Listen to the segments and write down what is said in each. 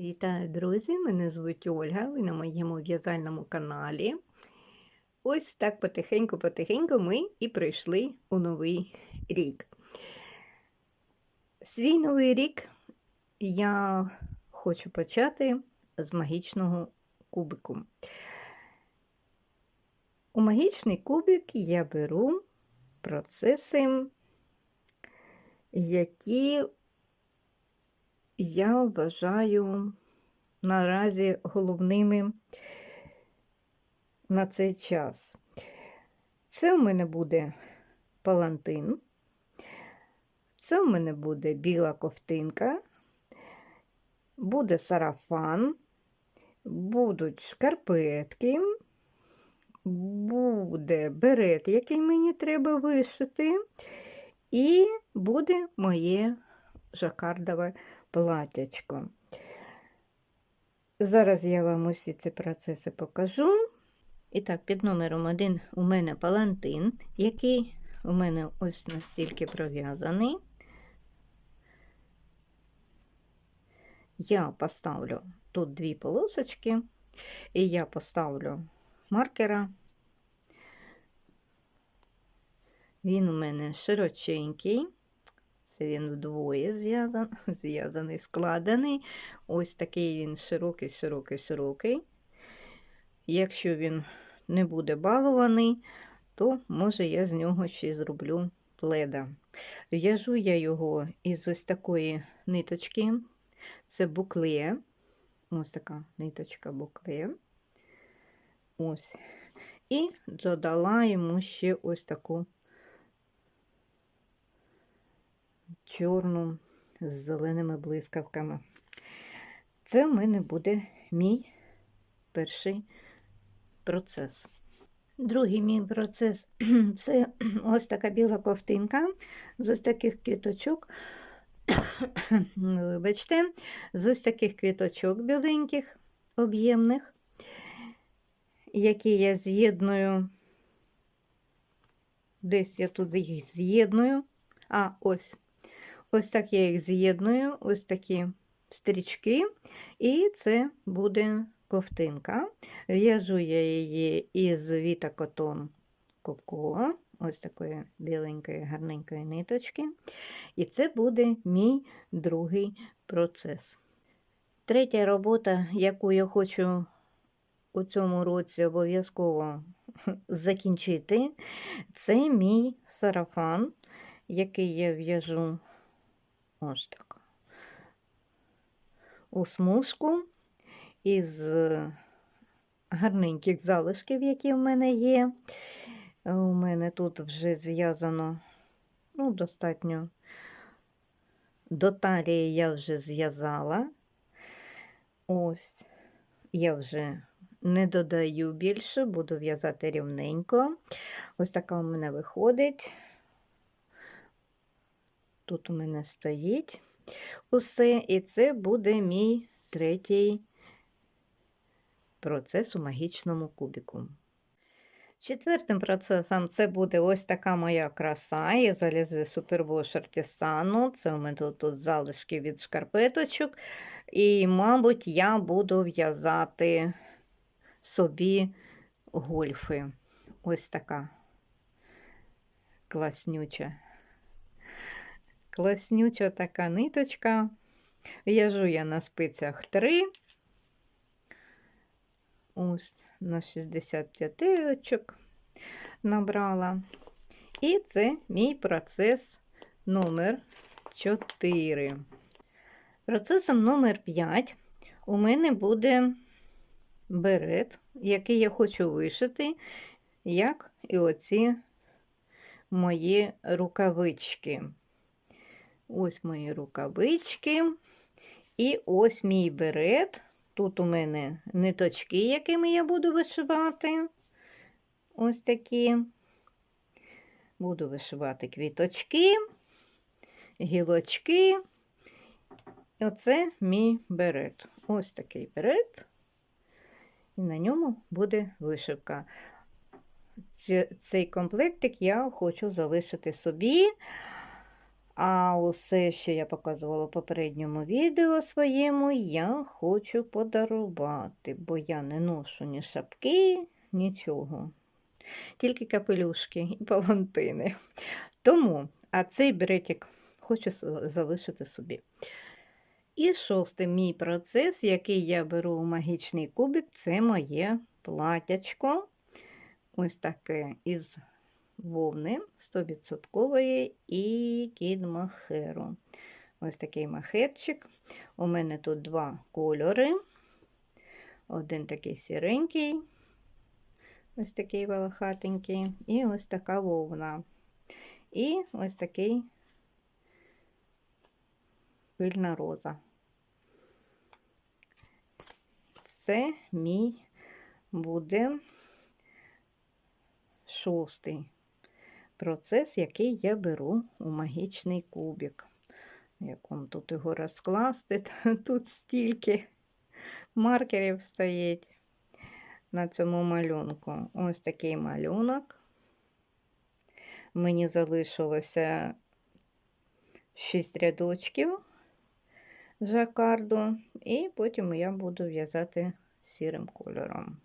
Вітаю, друзі! Мене звуть Ольга, ви на моєму в'язальному каналі. Ось так потихеньку-потихеньку ми і прийшли у новий рік. Свій новий рік я хочу почати з магічного кубику. У магічний кубик я беру процеси, які я вважаю наразі головними на цей час. Це в мене буде палантин, це в мене буде біла ковтинка, буде сарафан, будуть шкарпетки, буде берет, який мені треба вишити, і буде моє жакардове платячко. Зараз я вам усі ці процеси покажу. І так, під номером один у мене палантин, який у мене ось настільки пров'язаний. Я поставлю тут дві полосочки, і я поставлю маркера. Він у мене широченький. Це він вдвоє зв'язаний, складений. Ось такий він широкий, широкий, широкий. Якщо він не буде балований, то може я з нього ще зроблю пледа. В'яжу я його із ось такої ниточки. Це букле. Ось така ниточка букле. Ось. І додала йому ще ось таку чорну з зеленими блискавками. Це в мене буде мій перший процес. Другий мій процес це ось така біла ковтинка з ось таких квіточок. Вибачте, з ось таких квіточок біленьких, об'ємних, які я з'єдную. Десь я тут їх з'єдную. А, ось Ось так я їх з'єдную, ось такі стрічки, і це буде ковтинка. В'яжу я її із Vita Coco, ось такої біленької, гарненької ниточки. І це буде мій другий процес. Третя робота, яку я хочу у цьому році обов'язково закінчити, це мій сарафан, який я в'яжу Ось так. У смужку із гарненьких залишків, які в мене є. У мене тут вже зв'язано, ну, достатньо до талії я вже зв'язала. Ось, я вже не додаю більше, буду в'язати рівненько. Ось така у мене виходить. Тут у мене стоїть усе, і це буде мій третій процес у магічному кубіку. Четвертим процесом це буде ось така моя краса. Я залізи супервош артисану. Це у мене тут залишки від шкарпеточок. І, мабуть, я буду в'язати собі гольфи. Ось така класнюча. Класнюча така ниточка. В'яжу я на спицях 3. Ось на 65 очок набрала. І це мій процес номер 4. Процесом номер 5 у мене буде берет, який я хочу вишити, як і оці мої рукавички. Ось мої рукавички. І ось мій берет. Тут у мене ниточки, якими я буду вишивати. Ось такі. Буду вишивати квіточки, гілочки. І оце мій берет. Ось такий берет. І на ньому буде вишивка. Цей комплектик я хочу залишити собі. А усе, що я показувала в попередньому відео своєму, я хочу подарувати, бо я не ношу ні шапки, нічого. Тільки капелюшки і палантини. Тому, а цей беретик хочу залишити собі. І шостий мій процес, який я беру у магічний кубик, це моє платячко. Ось таке із вовни 100% і кід махеру. Ось такий махерчик. У мене тут два кольори. Один такий сіренький, ось такий волохатенький, і ось така вовна. І ось такий пильна роза. Це мій буде шостий процес, який я беру у магічний кубик. Як вам тут його розкласти, тут стільки маркерів стоїть на цьому малюнку. Ось такий малюнок. Мені залишилося 6 рядочків жакарду, і потім я буду в'язати сірим кольором.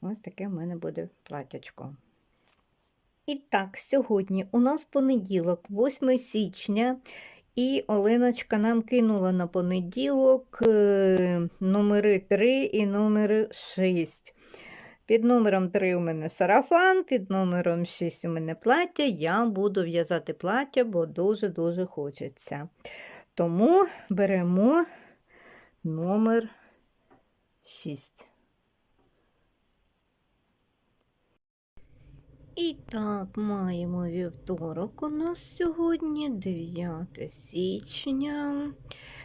Ось таке в мене буде платячко. І так, сьогодні у нас понеділок, 8 січня, і Оленочка нам кинула на понеділок е, номери 3 і номери 6. Під номером 3 у мене сарафан, під номером 6 у мене плаття. Я буду в'язати плаття, бо дуже-дуже хочеться. Тому беремо номер 6. І так, маємо вівторок у нас сьогодні, 9 січня.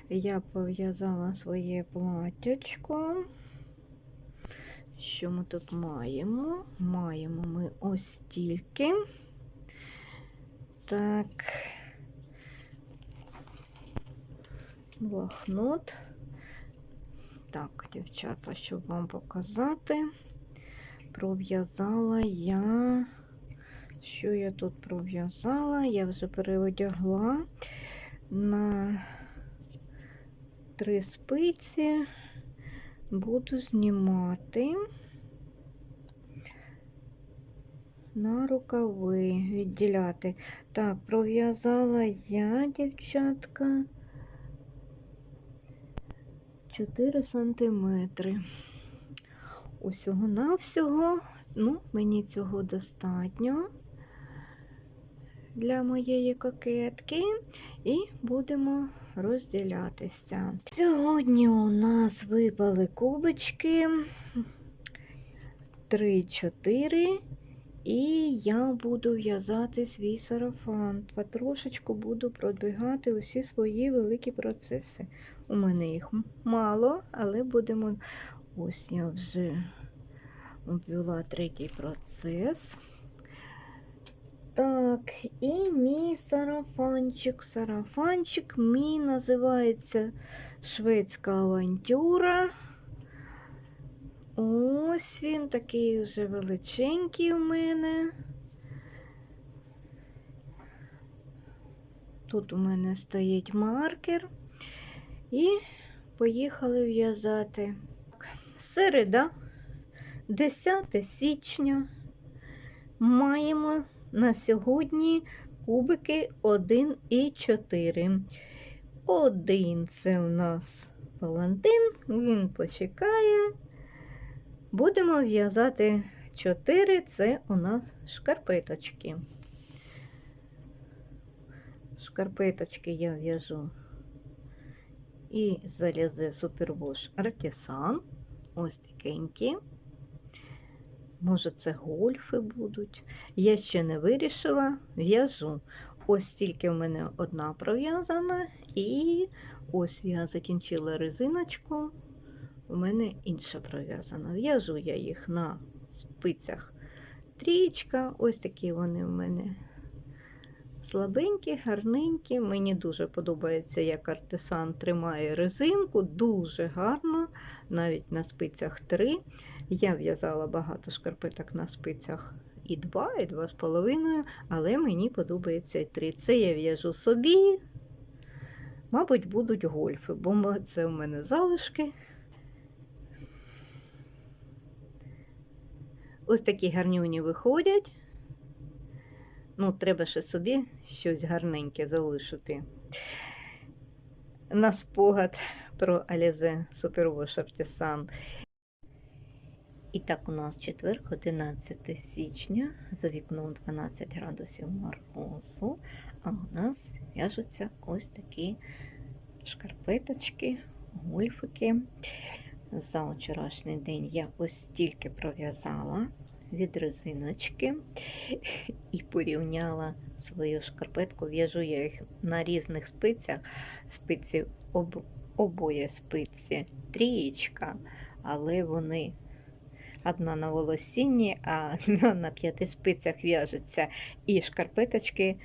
Я пов'язала своє платтячко. Що ми тут маємо? Маємо ми ось стільки. Так, блокнот. Так, дівчата, щоб вам показати, пров'язала я. Що я тут пров'язала? Я вже переодягла на три спиці, буду знімати на рукави, відділяти. Так, пров'язала я, дівчатка, 4 сантиметри. Усього навсього, ну, мені цього достатньо для моєї кокетки, і будемо розділятися. Сьогодні у нас випали кубочки 3-4, і я буду в'язати свій сарафан. Потрошечку буду продвигати усі свої великі процеси. У мене їх мало, але будемо. Ось я вже обвела третій процес. Так, і мій сарафанчик. Сарафанчик мій називається Шведська авантюра. Ось він такий вже величенький у мене. Тут у мене стоїть маркер. І поїхали в'язати. Середа, 10 січня. Маємо на сьогодні кубики 1 і 4. Один це у нас Валентин, він почекає. Будемо в'язати 4, це у нас шкарпеточки. Шкарпеточки я в'яжу і залізе супервош артисан. Ось такенькі. Може, це гольфи будуть. Я ще не вирішила, в'яжу. Ось тільки в мене одна пров'язана, і ось я закінчила резиночку. У мене інша пров'язана. В'яжу я їх на спицях трічка. Ось такі вони у мене слабенькі, гарненькі. Мені дуже подобається, як артисан тримає резинку, дуже гарно, навіть на спицях 3. Я в'язала багато шкарпеток на спицях і два, і два з половиною, але мені подобається і три. Це я в'яжу собі. Мабуть, будуть гольфи, бо це в мене залишки. Ось такі гарнюні виходять. Ну, треба ще собі щось гарненьке залишити. На спогад про Alize Superwash Artisan. І так, у нас четвер, 11 січня, за вікном 12 градусів морозу, а у нас в'яжуться ось такі шкарпеточки, гольфики. За вчорашній день я ось стільки пров'язала від резиночки і порівняла свою шкарпетку. В'яжу я їх на різних спицях. Спиці об, обоє спиці трієчка, але вони одна на волосінні, а на п'яти спицях в'яжеться. І шкарпеточки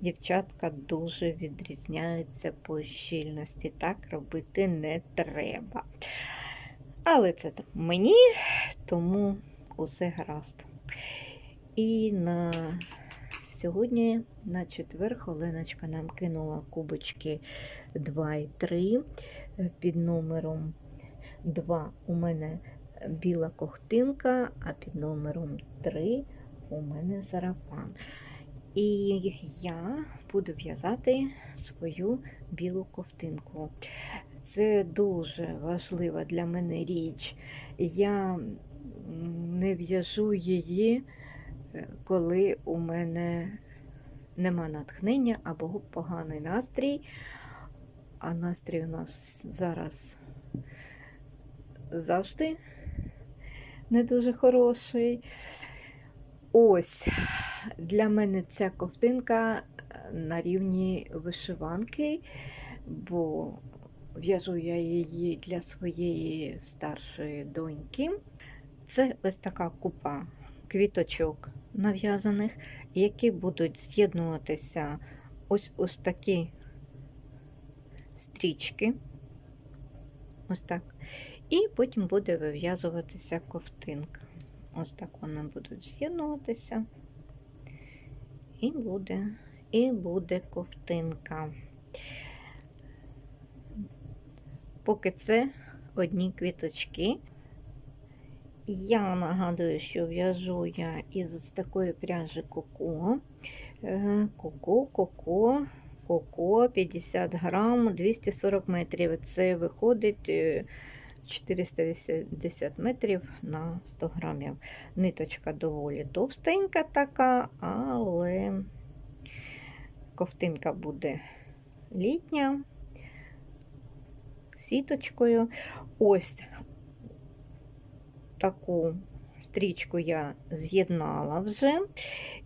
дівчатка дуже відрізняються по щільності. Так робити не треба. Але це так мені, тому усе гаразд. І на сьогодні, на четвер, Оленочка нам кинула кубочки 2 і 3 під номером 2 у мене біла ковтинка, а під номером 3 у мене сарафан. І я буду в'язати свою білу ковтинку. Це дуже важлива для мене річ. Я не в'яжу її, е, коли у мене нема натхнення або поганий настрій. А настрій у нас зараз завжди не дуже хороший. Ось для мене ця ковтинка е, на рівні вишиванки, бо в'яжу я її для своєї старшої доньки. Це ось така купа квіточок нав'язаних, які будуть з'єднуватися ось ось такі стрічки. Ось так. І потім буде вив'язуватися ковтинка. Ось так вони будуть з'єднуватися. І буде, і буде ковтинка. Поки це одні квіточки. Я нагадую, що в'яжу я із ось такої пряжі коко. Е, Коко, коко, коко 50 грам, 240 метрів. Це виходить е, 480 метрів на 100 грамів. Ниточка доволі товстенька така, але ковтинка буде літня, сіточкою. Ось таку стрічку я з'єднала вже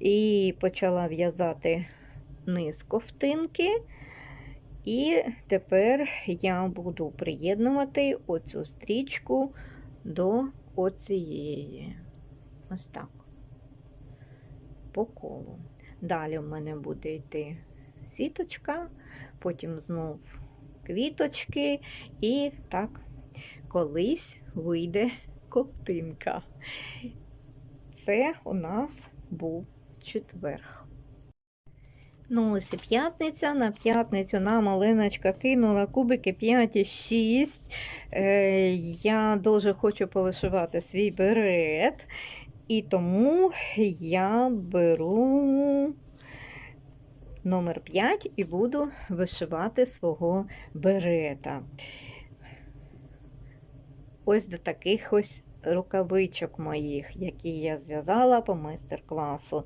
і почала в'язати низ ковтинки. І тепер я буду приєднувати оцю стрічку до оцієї. Ось так. По колу. Далі в мене буде йти сіточка, потім знов квіточки, і так колись вийде ковтинка. Це у нас був четверг. Ну, ось і п'ятниця. На п'ятницю нам Оленочка кинула кубики 5 і 6. Е, я дуже хочу повишивати свій берет, і тому я беру номер 5 і буду вишивати свого берета. Ось до таких ось рукавичок моїх, які я зв'язала по майстер-класу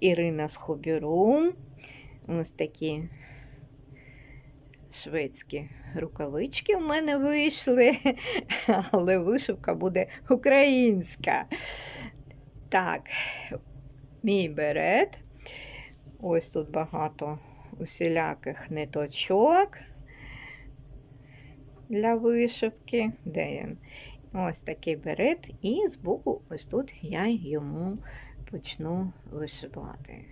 Ірина з Хобіру. Ось такі шведські рукавички в мене вийшли, але вишивка буде українська. Так, мій берет. Ось тут багато усіляких ниточок для вишивки. Де він? Ось такий берет, і збоку ось тут я йому почну вишивати.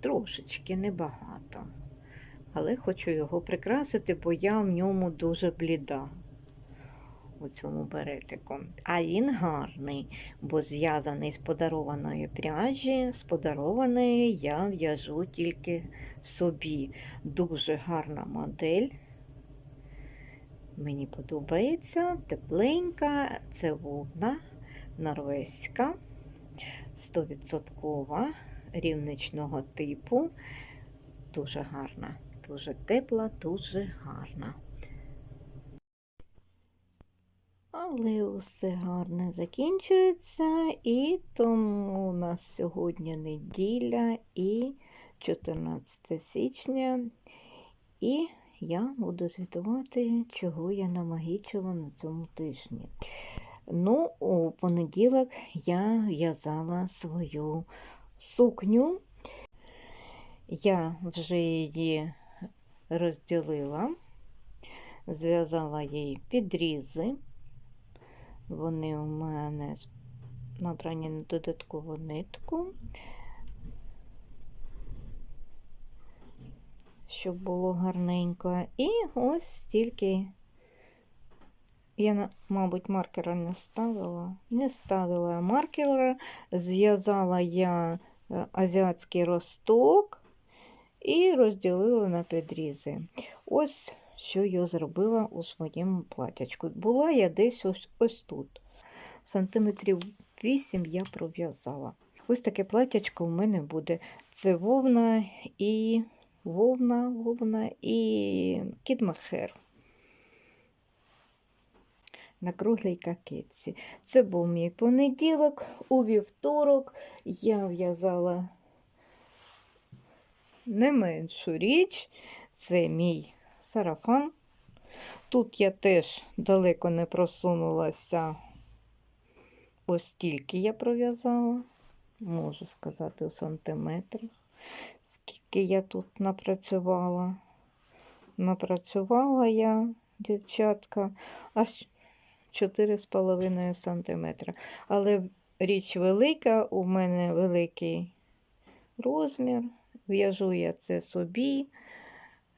Трошечки небагато. Але хочу його прикрасити, бо я в ньому дуже бліда. у цьому беретику. А він гарний, бо зв'язаний з подарованої пряжі, з подарованої я в'яжу тільки собі. Дуже гарна модель. Мені подобається, тепленька, це вовна, норвезька, 100% рівничного типу. Дуже гарна, дуже тепла, дуже гарна. Але усе гарне закінчується, і тому у нас сьогодні неділя і 14 січня. І я буду звітувати, чого я намагічила на цьому тижні. Ну, у понеділок я в'язала свою сукню. Я вже її розділила, зв'язала їй підрізи. Вони у мене набрані на додаткову нитку, щоб було гарненько. І ось стільки я, мабуть, маркера не ставила. Не ставила маркера, зв'язала я е, азіатський росток і розділила на підрізи. Ось що я зробила у своєму платячку. Була я десь ось, ось тут. Сантиметрів 8 я пров'язала. Ось таке платячко у мене буде. Це вовна і вовна, вовна і кідмахер. На круглій какетці. Це був мій понеділок, у вівторок я в'язала не меншу річ. Це мій сарафан. Тут я теж далеко не просунулася, ось стільки я пров'язала, можу сказати, у сантиметрах, скільки я тут напрацювала. Напрацювала я, дівчатка, аж 4,5 сантиметра. Але річ велика, у мене великий розмір. В'яжу я це собі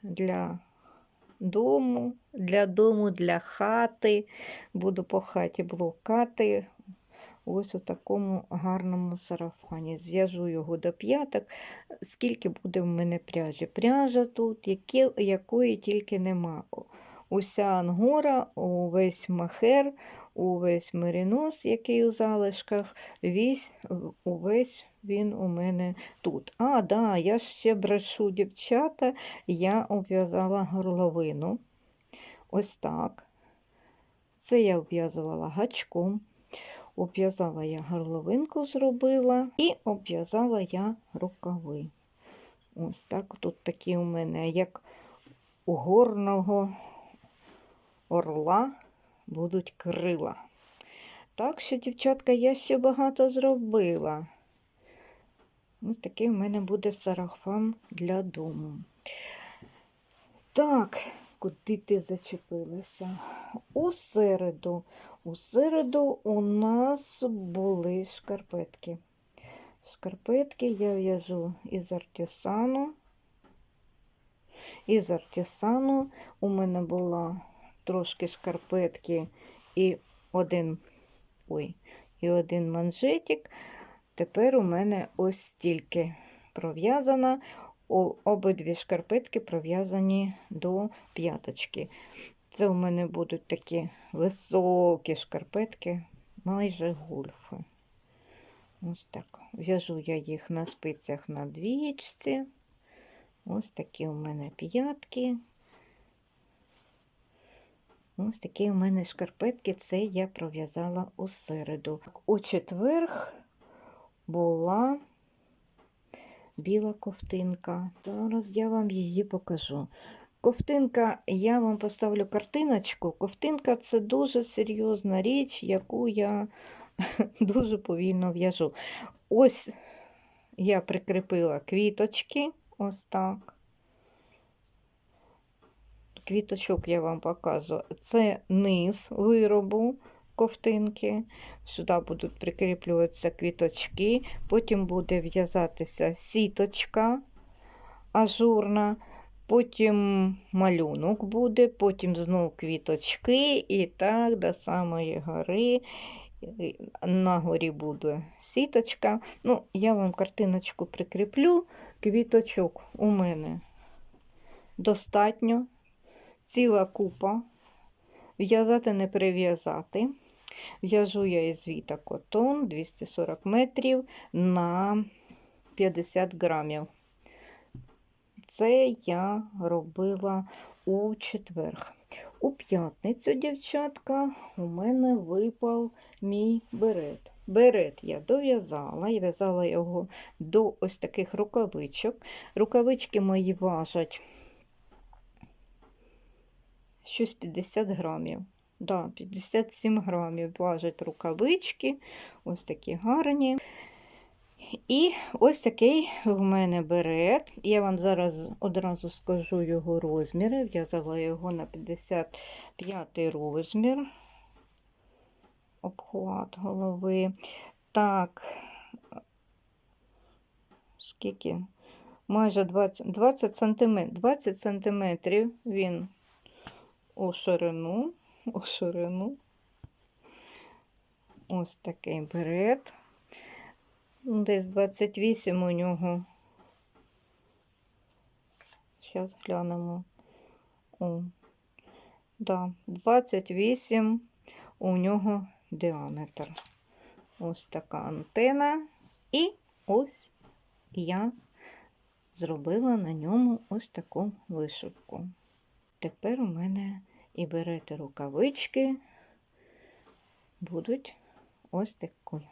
для дому, для дому, для хати. Буду по хаті блукати. Ось у такому гарному сарафані. Зв'яжу його до п'яток. Скільки буде в мене пряжі? Пряжа тут, якої тільки нема. Уся ангора, увесь махер, увесь меринос, який у залишках, весь, увесь він у мене тут. А, да, я ще брешу дівчата, я обв'язала горловину. Ось так. Це я обв'язувала гачком. Обв'язала я горловинку, зробила і обв'язала я рукави. Ось так. Тут такі у мене, як у горного орла, будуть крила. Так що, дівчатка, я ще багато зробила. Ось такий у мене буде сарафан для дому. Так, куди ти зачепилася? У середу. У середу у нас були шкарпетки. Шкарпетки я в'яжу із артисану. Із артисану у мене була трошки шкарпетки і один ой, і один манжетик. Тепер у мене ось стільки пров'язано. Обидві шкарпетки пров'язані до п'яточки. Це у мене будуть такі високі шкарпетки, майже гольфи. Ось так. В'яжу я їх на спицях на двічці. Ось такі у мене п'ятки. Ось такі у мене шкарпетки, це я пров'язала у середу. У четверг була біла ковтинка. Зараз я вам її покажу. Ковтинка, я вам поставлю картиночку. Ковтинка це дуже серйозна річ, яку я дуже повільно в'яжу. Ось я прикріпила квіточки, ось так. Квіточок я вам показую. Це низ виробу ковтинки. Сюди будуть прикріплюватися квіточки, потім буде в'язатися сіточка ажурна. потім малюнок буде, потім знов квіточки, і так до самої гори. На горі буде сіточка. Ну, я вам картиночку прикріплю. Квіточок у мене достатньо. Ціла купа. В'язати не прив'язати. В'яжу я із віта котон 240 метрів на 50 грамів. Це я робила у четверг. У п'ятницю, дівчатка, у мене випав мій берет. Берет я дов'язала і в'язала його до ось таких рукавичок. Рукавички мої важать щось 50 грамів. Да, 57 грамів важать рукавички, ось такі гарні. І ось такий в мене берет. Я вам зараз одразу скажу його розміри. В'язала його на 55 розмір. Обхват голови. Так, скільки? Майже 20 20 сантиметрів. 20 сантиметрів він у ширину. У ширину. Ось такий берет. Ну, Десь 28 у нього. Зараз глянемо. О, да, 28 у нього діаметр. Ось така антена. І ось я зробила на ньому ось таку вишивку. Тепер у мене і берете рукавички будуть ось такі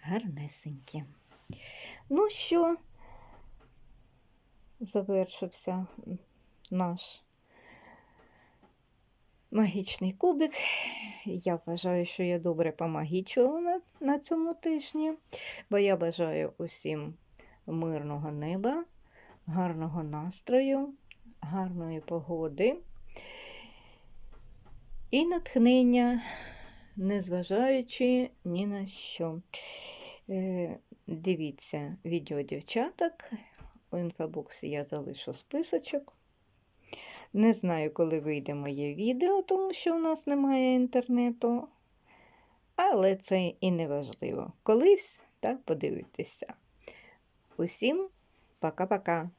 гарнесенькі. Ну що, завершився наш магічний кубик. Я вважаю, що я добре помагічила на, на цьому тижні, бо я бажаю усім мирного неба, гарного настрою, гарної погоди і натхнення, незважаючи ні на що. Е, Дивіться відео дівчаток. У інфобоксі я залишу списочок. Не знаю, коли вийде моє відео, тому що у нас немає інтернету. Але це і не важливо. Колись так подивитися. Усім пока-пока!